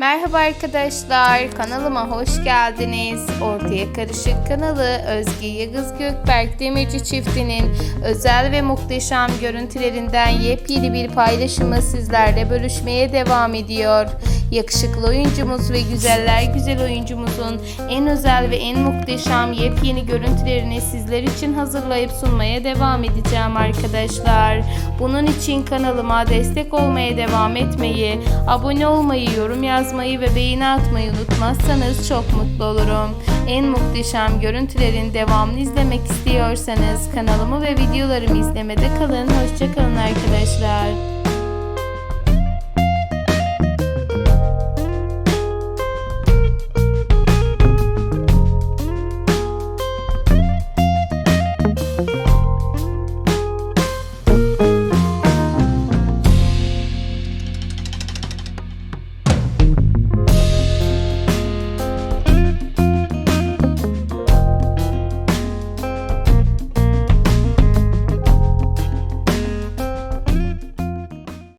Merhaba arkadaşlar, kanalıma hoş geldiniz. Ortaya Karışık kanalı Özge Yıldız Gökberk Demirci çiftinin özel ve muhteşem görüntülerinden yepyeni bir paylaşımı sizlerle bölüşmeye devam ediyor. Yakışıklı oyuncumuz ve güzeller güzel oyuncumuzun en özel ve en muhteşem yepyeni görüntülerini sizler için hazırlayıp sunmaya devam edeceğim arkadaşlar. Bunun için kanalıma destek olmaya devam etmeyi, abone olmayı, yorum yazmayı ve beğeni atmayı unutmazsanız çok mutlu olurum. En muhteşem görüntülerin devamını izlemek istiyorsanız kanalımı ve videolarımı izlemede kalın. Hoşçakalın arkadaşlar.